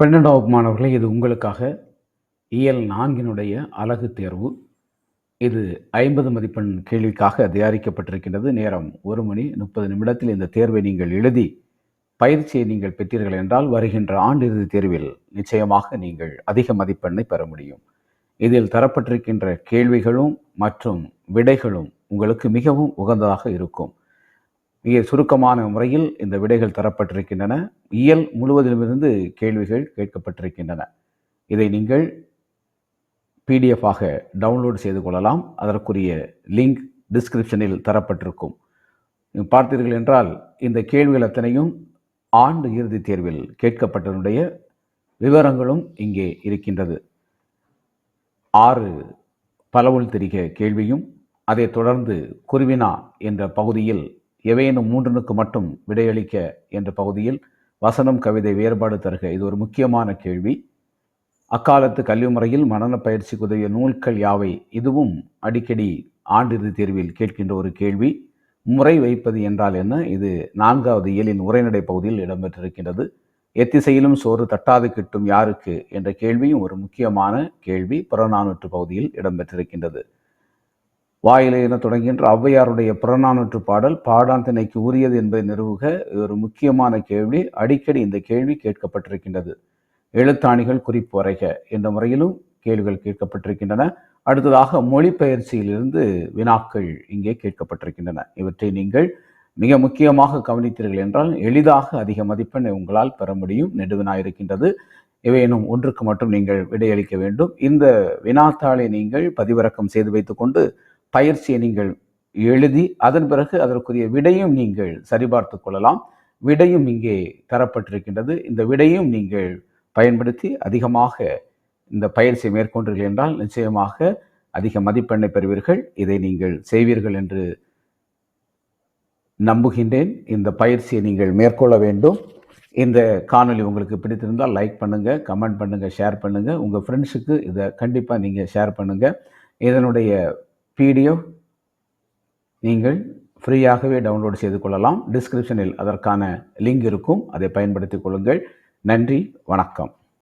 பன்னெண்டாவது மாணவர்களே இது உங்களுக்காக இயல் நான்கினுடைய அழகு தேர்வு. இது ஐம்பது மதிப்பெண் கேள்விக்காக தயாரிக்கப்பட்டிருக்கின்றது. நேரம் ஒரு மணி முப்பது நிமிடத்தில் இந்த தேர்வை நீங்கள் எழுதி பயிற்சியை நீங்கள் பெற்றீர்கள் என்றால் வருகின்ற ஆண்டு இறுதி தேர்வில் நிச்சயமாக நீங்கள் அதிக மதிப்பெண்ணை பெற முடியும். இதில் தரப்பட்டிருக்கின்ற கேள்விகளும் மற்றும் விடைகளும் உங்களுக்கு மிகவும் உகந்ததாக இருக்கும். மிக சுருக்கமான முறையில் இந்த விடைகள் தரப்பட்டிருக்கின்றன. இயல் முழுவதிலுமிருந்து கேள்விகள் கேட்கப்பட்டிருக்கின்றன. இதை நீங்கள் பிடிஎஃபாக டவுன்லோட் செய்து கொள்ளலாம். அதற்குரிய லிங்க் டிஸ்கிரிப்ஷனில் தரப்பட்டிருக்கும். பார்த்தீர்கள் என்றால் இந்த கேள்விகள் அத்தனையும் ஆண்டு இறுதித் தேர்வில் கேட்கப்பட்டதனுடைய விவரங்களும் இங்கே இருக்கின்றது. ஆறு பலவுள் திரிக கேள்வியும் அதைத் தொடர்ந்து குருவினா என்ற பகுதியில் எவையேனும் மூன்றனுக்கு மட்டும் விடையளிக்க என்ற பகுதியில் வசனம் கவிதை வேறுபாடு தருக. இது ஒரு முக்கியமான கேள்வி. அக்காலத்து கல்வி முறையில் மனன பயிற்சிக்கு உதவிய நூல்கள் யாவை? இதுவும் அடிக்கடி ஆண்டிறுதி தேர்வில் கேட்கின்ற ஒரு கேள்வி. முறை வைப்பது என்றால் என்ன? இது நான்காவது இயலின் உரைநடை பகுதியில் இடம்பெற்றிருக்கின்றது. எத்திசையிலும் சோறு தட்டாது கிட்டும் யாருக்கு? என்ற கேள்வியும் ஒரு முக்கியமான கேள்வி. புறநானூற்று பகுதியில் இடம்பெற்றிருக்கின்றது. வாயிலை என தொடங்குகின்ற ஔவையாருடைய புறநானூற்று பாடல் பாடான் திணைக்கு உரியது என்பதை நிறுவுக. ஒரு முக்கியமான கேள்வி. அடிக்கடி இந்த கேள்வி கேட்கப்பட்டிருக்கின்றது. எழுத்தாணிகள் குறிப்பு வரைக என்ற முறையிலும் கேள்விகள் கேட்கப்பட்டிருக்கின்றன. அடுத்ததாக மொழிபெயர்ச்சியிலிருந்து வினாக்கள் இங்கே கேட்கப்பட்டிருக்கின்றன. இவற்றை நீங்கள் மிக முக்கியமாக கவனித்தீர்கள் என்றால் எளிதாக அதிக மதிப்பெண்ணை உங்களால் பெற முடியும். நெடுவினா இருக்கின்றது. இவையெனும் ஒன்றுக்கு மட்டும் நீங்கள் விடையளிக்க வேண்டும். இந்த வினாத்தாளை நீங்கள் பதிவிறக்கம் செய்து வைத்துக்கொண்டு பயிற்சியை நீங்கள் எழுதி அதன் பிறகு அதற்குரிய விடையும் நீங்கள் சரிபார்த்து கொள்ளலாம். விடையும் இங்கே தரப்பட்டிருக்கின்றது. இந்த விடையும் நீங்கள் பயன்படுத்தி அதிகமாக இந்த பயிற்சியை மேற்கொண்டீர்கள் என்றால் நிச்சயமாக அதிக மதிப்பெண்ணை பெறுவீர்கள். இதை நீங்கள் செய்வீர்கள் என்று நம்புகின்றேன். இந்த பயிற்சியை நீங்கள் மேற்கொள்ள வேண்டும். இந்த காணொலி உங்களுக்கு பிடித்திருந்தால் லைக் பண்ணுங்கள் கமெண்ட் பண்ணுங்கள் ஷேர் பண்ணுங்கள் உங்கள் ஃப்ரெண்ட்ஸுக்கு இதை கண்டிப்பாக நீங்கள் ஷேர் பண்ணுங்கள் இதனுடைய பிடிஎஃப் நீங்கள் ஃப்ரீயாகவே டவுன்லோட் செய்து கொள்ளலாம். டிஸ்கிரிப்ஷனில் அதற்கான லிங்க் இருக்கும். அதை பயன்படுத்திக் கொள்ளுங்கள். நன்றி. வணக்கம்.